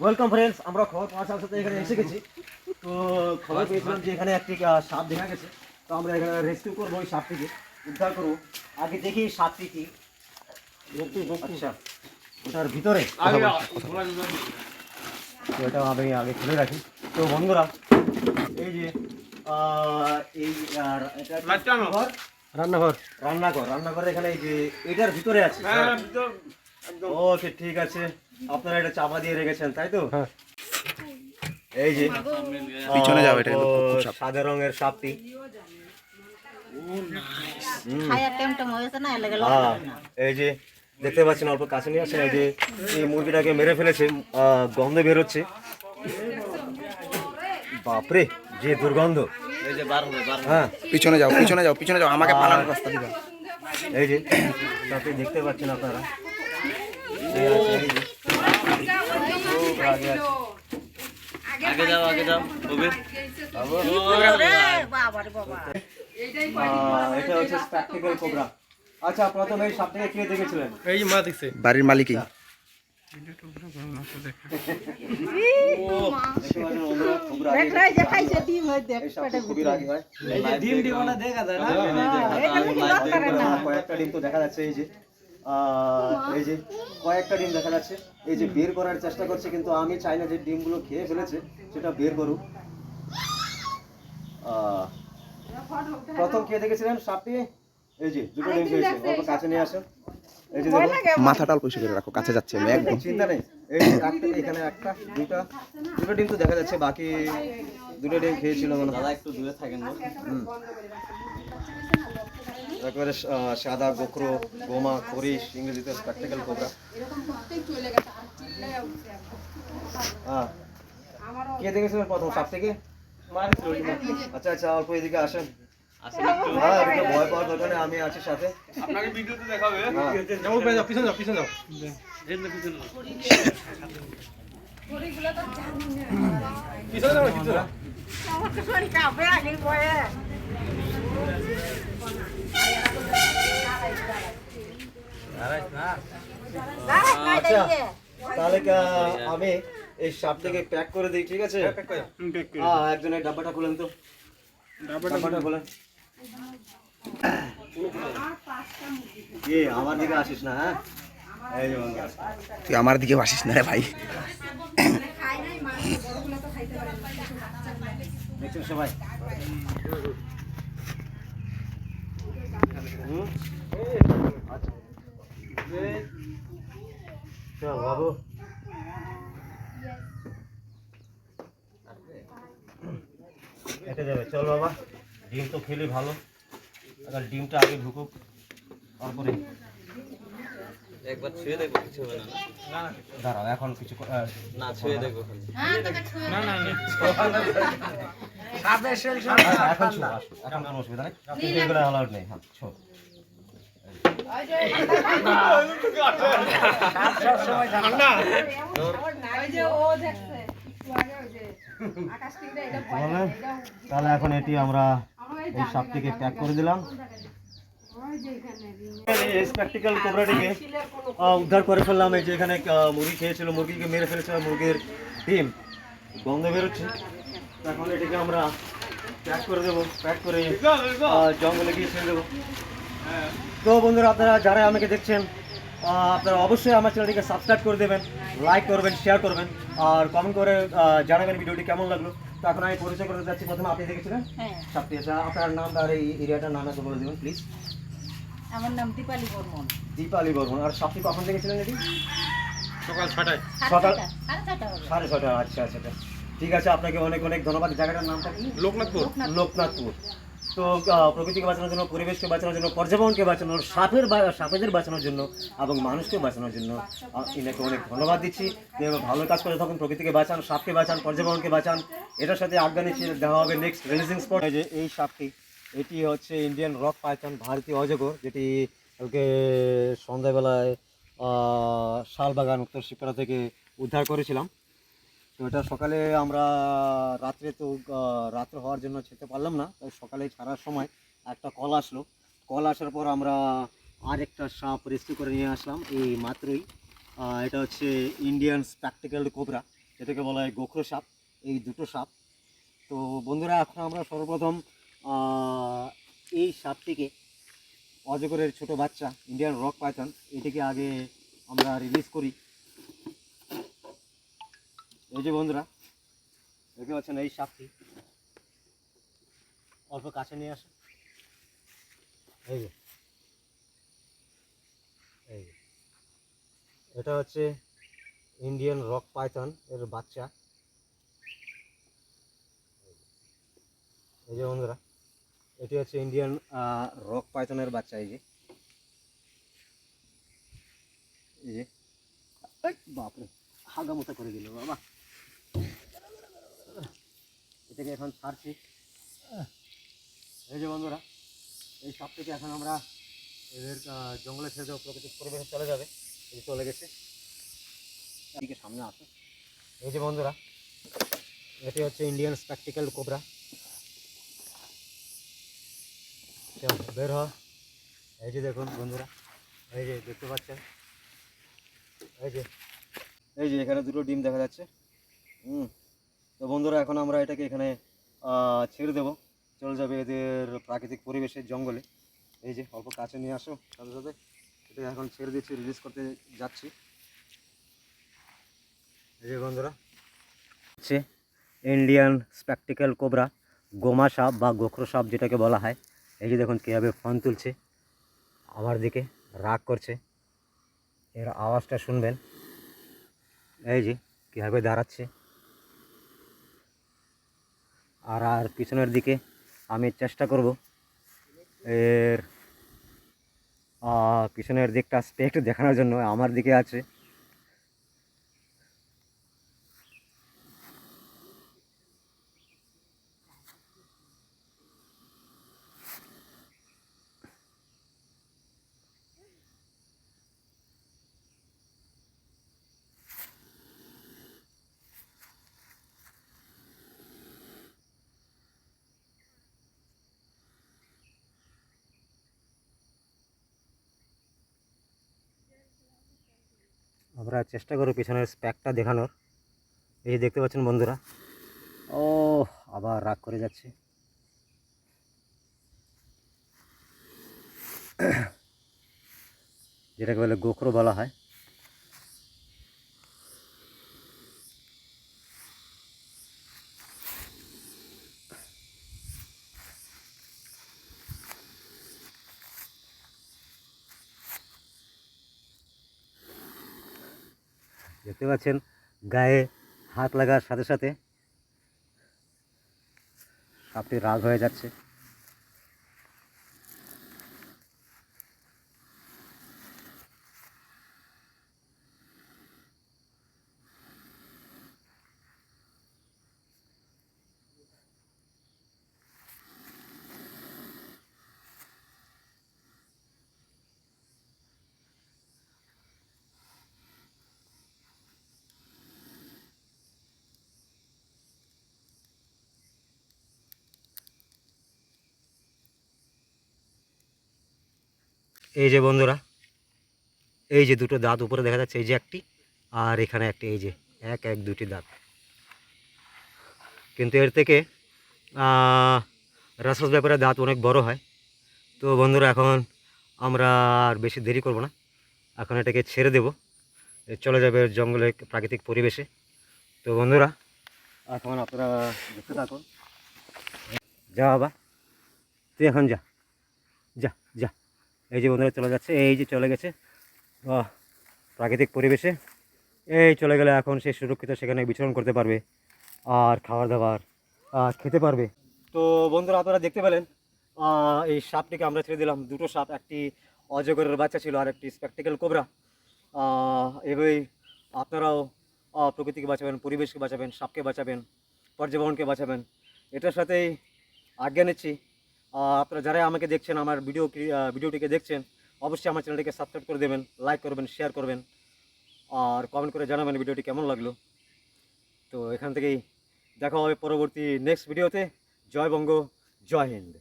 Welcome friends আমরা খবর পাওয়ার সাথে সাথে এখানে এসে গেছি। তো খবর পেয়েছিলাম যে এখানে একটি সাপ দেখা গেছে। তো আমরা এখানে রেস্কিউ করব ওই সাপটিকে উদ্ধার করব। আগে দেখি সাপটি কি। আচ্ছা ওটার ভিতরে তো এটা আমি আগে খুলে রাখি। তো বন্ধুরা এই যে এই আর এটা হচ্ছে ঘর, রান্নাঘর। রান্নাঘর রান্নাঘর এখানে এই যে এটার ভিতরে আছে। ওকে ঠিক আছে। আপনারা এটা চাপা দিয়ে রেখেছেন তাই তো? হ্যাঁ। এই যে পিছনে যাও, এটা আহ, খুব সাপ। সাদা রঙের সাপটি। হ্যাঁ, এই যে দেখতে পাচ্ছেন অল্প কাছে নিয়ে আসেন এই যে এই মুরগিটাকে মেরে ফেলেছে আহ, গন্ধ বেরোচ্ছে বাপরে যে দুর্গন্ধ। হ্যাঁ। পিছনে যাও পিছনে যাও পিছনে যাও আমাকে পালানোর রাস্তা দিবে। এই যে আপনি দেখতে পাচ্ছেন আপনারা। আগে যাও আগে যাও কবির বাবা রে বাবা আহ, এটা হচ্ছে স্প্যাকটিক্যাল কোবরা আচ্ছা প্রথমে এই সাপটাকে কে দেখেছিলেন? এই মা দেখছে। বাড়ির মালিকই। দেখ যাচ্ছে এই যে। এই যে কয়েকটা ডিম দেখা যাচ্ছে। এই যে বের করার চেষ্টা করছে কিন্তু আমি চাই না যে ডিমগুলো খেয়ে ফেলেছে সেটা বের করুক। প্রথম খেয়ে দেখেছিলেন? সাপটি? এই যে দুটো ডিম খেয়েছে। অল্প কাছে নিয়ে আসেন। এই যে মাথাটা অল্প করে রাখো কাছে যাচ্ছে আমি একদম। চিন্তা নেই। এই যে একটা এখানে একটা দুটা দুটো ডিম তো দেখা যাচ্ছে বাকি দুটো ডিম খেয়েছিল মনে হয়। দাদা একটু দূরে থাকেন। হুম। একেবারে সাদা গোখরো গোমা খরিশ ইংরেজিতে স্প্যাকটিক্যাল কোবরা হ্যাঁ। কে দেখেছিলেন প্রথম? সাপ থেকে? আচ্ছা আচ্ছা অল্প এদিকে আসেন। হ্যাঁ এদিকে ভয় পাওয়ার দরকার নেই আমি আছি সাথে। আপনাকে ভিডিওতে দেখাবে। হ্যাঁ। যাও পিছনে যাও পিছনে যাও পিছনে যাও। পিছনে পিছনে যাও পিছনে যাও। আচ্ছা তাহলে আমি এই সাপটাকে প্যাক করে দিই ঠিক আছে? হ্যাঁ একজন এই ডাব্বাটা খুলেন তো। ডাব্বাটা খুলেন। এ আমার দিকে আসিস না হ্যাঁ। তুই আমার দিকে বাসিস না রে ভাই। দেখছেন সবাই। চল বাবু। যাবে। চল বাবা ডিম তো খেলে ভালো। এবার ডিমটা আগে ঢুকুক তারপরে একবার ছুঁয়ে দেখো কিছু হবে না। দাঁড়াও এখন কিছু না ছুঁয়ে দেখো খালি। আচ্ছা, এখন ছো, এখন কোনো অসুবিধা নেই। এগুলো allowed নেই হ্যাঁ। তাহলে এখন এটি আমরা এই সাপটিকে প্যাক করে দিলাম। এই স্প্যাকটিক্যাল কোবরাটিকে উদ্ধার করে ফেললাম। এই যে এখানে মুরগি খেয়েছিল মুরগিকে মেরে ফেলেছে আর মুরগির ডিম গন্ধ বেরোচ্ছে। এখন এটিকে আমরা প্যাক করে দেবো প্যাক করে জঙ্গলে গিয়ে ছেড়ে দেবো। তো বন্ধুরা আপনারা যারা আমাকে দেখছেন আপনারা অবশ্যই আমার চ্যানেলটিকে সাবস্ক্রাইব করে দেবেন লাইক করবেন শেয়ার করবেন আর কমেন্ট করে জানাবেন ভিডিওটি কেমন লাগল। তো এখন আমি পরিচয় করতে যাচ্ছি। প্রথমে আপনি দেখেছিলেন? হ্যাঁ। আচ্ছা আপনার নাম আর এই এরিয়াটার নাম একটু বলে দেবেন প্লিজ আমার নাম দীপালি বর্মন। দীপালি বর্মন। আর সাপটি কখন দেখেছিলেন এটি? সকাল ছটায়। সকাল সাড়ে ছটা সাড়ে ছটা আচ্ছা আচ্ছা আচ্ছা। ঠিক আছে আপনাকে অনেক অনেক ধন্যবাদ। জায়গাটার নামটা কি? লোকনাথপুর। লোকনাথপুর। তো প্রকৃতিকে বাঁচানোর জন্য পরিবেশকে বাঁচানোর জন্য পর্যাবরণকে বাঁচানোর সাপের বা- সাপেদের বাঁচানোর জন্য এবং মানুষকে বাঁচানোর জন্য ইনাকে অনেক ধন্যবাদ দিচ্ছি। যে ভালো কাজ করে তখন প্রকৃতিকে বাঁচান সাপকে বাঁচান পর্যাবরণকে বাঁচান। এটার সাথে আফগানি দেওয়া হবে নেক্সট রিলিজিং স্পট যে এই সাপটি এটি হচ্ছে ইন্ডিয়ান রক পাইথন ভারতীয় অজগর যেটি কালকে সন্ধ্যাবেলায় শালবাগান উত্তর শিবপাড়া থেকে উদ্ধার করেছিলাম। তো এটা সকালে আমরা রাত্রে তো রাত্রে হওয়ার জন্য যেতে পারলাম না। তাই সকালে ছাড়ার সময় একটা কল আসলো। কল আসার পর আমরা আর একটা সাপ রেস্কিউ করে নিয়ে আসলাম। এই মাত্রই এটা হচ্ছে ইন্ডিয়ান স্প্যাকটিক্যাল কোবরা এটাকে বলা হয় গোখরো সাপ, এই দুটো সাপ। তো বন্ধুরা, এখন আমরা সর্বপ্রথম এই সাপটিকে, অজগরের ছোট বাচ্চা ইন্ডিয়ান রক পাইথন এটিকে আগে আমরা রিলিজ করি। এই যে বন্ধুরা, দেখতে পাচ্ছেন এই সাপটি। অল্প কাছে নিয়ে আসে। এই যে। এই এটা হচ্ছে ইন্ডিয়ান রক পাইথন এর বাচ্চা। এই যে বন্ধুরা, এটি হচ্ছে ইন্ডিয়ান রক পাইথনের বাচ্চা, এই যে। এই যে। বাপরে হাগা মতো করে দিল, বাবা। এটাকে এখন ছাড়ছি। এই যে বন্ধুরা, এই সাপটিকে এখন আমরা এদের জঙ্গলে ছেড়ে দেবো পরিবেশে চলে যাবে। এই চলে গেছে। এদিকে সামনে আসো এই যে বন্ধুরা, এটি হচ্ছে ইন্ডিয়ান স্প্যাকটিক্যাল কোবরা বের হ। এই যে দেখুন বন্ধুরা, এই যে দেখতে পাচ্ছেন। এই যে এই যে এখানে দুটো ডিম দেখা যাচ্ছে। হুম। তো বন্ধুরা, এখন আমরা এটাকে এখানে ছেড়ে দেবো। চলে যাবে এদের প্রাকৃতিক পরিবেশের জঙ্গলে। এই যে, অল্প কাছে নিয়ে আসো, সাথে সাথে। এটা এখন ছেড়ে দিচ্ছি রিলিজ করতে যাচ্ছি। এই যে বন্ধুরা, হচ্ছে ইন্ডিয়ান স্প্যাকটিক্যাল কোবরা গোমা সাপ বা গোখরো সাপ যেটাকে বলা হয়। এই যে দেখুন, কীভাবে ফোন তুলছে। আমার দিকে রাগ করছে। এর আওয়াজটা শুনবেন। এই যে, কীভাবে দাঁড়াচ্ছে। আর আর পিছনের দিকে আমি চেষ্টা করব। এর পিছনের দিকটা স্পেক্ট দেখানোর জন্য, আমার দিকে আছে। আমরা চেষ্টা করব পিছনের স্প্যাকটা দেখানোর। এই দেখতে পাচ্ছেন বন্ধুরা। ও আবার রাগ করে যাচ্ছে। যেটাকে বলে গোখরো বলা হয়। দেখতে পাচ্ছেন গায়ে হাত লাগার সাথে সাথে সাপটি রাগ হয়ে যাচ্ছে। এই যে বন্ধুরা, এই যে দুটো দাঁত উপরে দেখা যাচ্ছে, এই যে একটি, আর এখানে একটি, এই যে এক এক, দুটি দাঁত। কিন্তু এর থেকে রাসস ব্যাপারে দাঁত অনেক বড় হয়। তো বন্ধুরা, এখন আমরা আর বেশি দেরি করব না। এখন এটাকে ছেড়ে দেব। চলে যাবে জঙ্গলে প্রাকৃতিক পরিবেশে। তো বন্ধুরা, এখন আপনারা দেখতে থাকুন। যা বাবা, তুই এখন যা। এই যে বন্ধুরা চলে যাচ্ছে, এই যে চলে গেছে। প্রাকৃতিক পরিবেশে। এই চলে গেলে এখন সে সুরক্ষিত, সেখানে বিচরণ করতে পারবে আর খাবার দাবার আর খেতে পারবে। তো বন্ধুরা, আপনারা দেখতে পেলেন এই সাপটিকে আমরা ছেড়ে দিলাম। দুটো সাপ, একটি অজগরের বাচ্চা ছিল আর একটি স্প্যাকটিক্যাল কোবরা এভাবেই আপনারাও প্রকৃতিকে বাঁচাবেন, পরিবেশকে বাঁচাবেন, সাপকে বাঁচাবেন পর্যাবরণকে বাঁচাবেন। এটার সাথেই আজ্ঞা নিচ্ছি। আপনারা যারা আমাকে দেখছেন, আমার ভিডিও ভিডিওটিকে দেখছেন, অবশ্যই আমার চ্যানেলটিকে সাবস্ক্রাইব করে দেবেন লাইক করবেন শেয়ার করবেন, আর কমেন্ট করে জানাবেন ভিডিওটি কেমন লাগল। তো এখান থেকেই দেখা হবে পরবর্তী নেক্সট ভিডিওতে জয় বঙ্গ, জয় হিন্দ।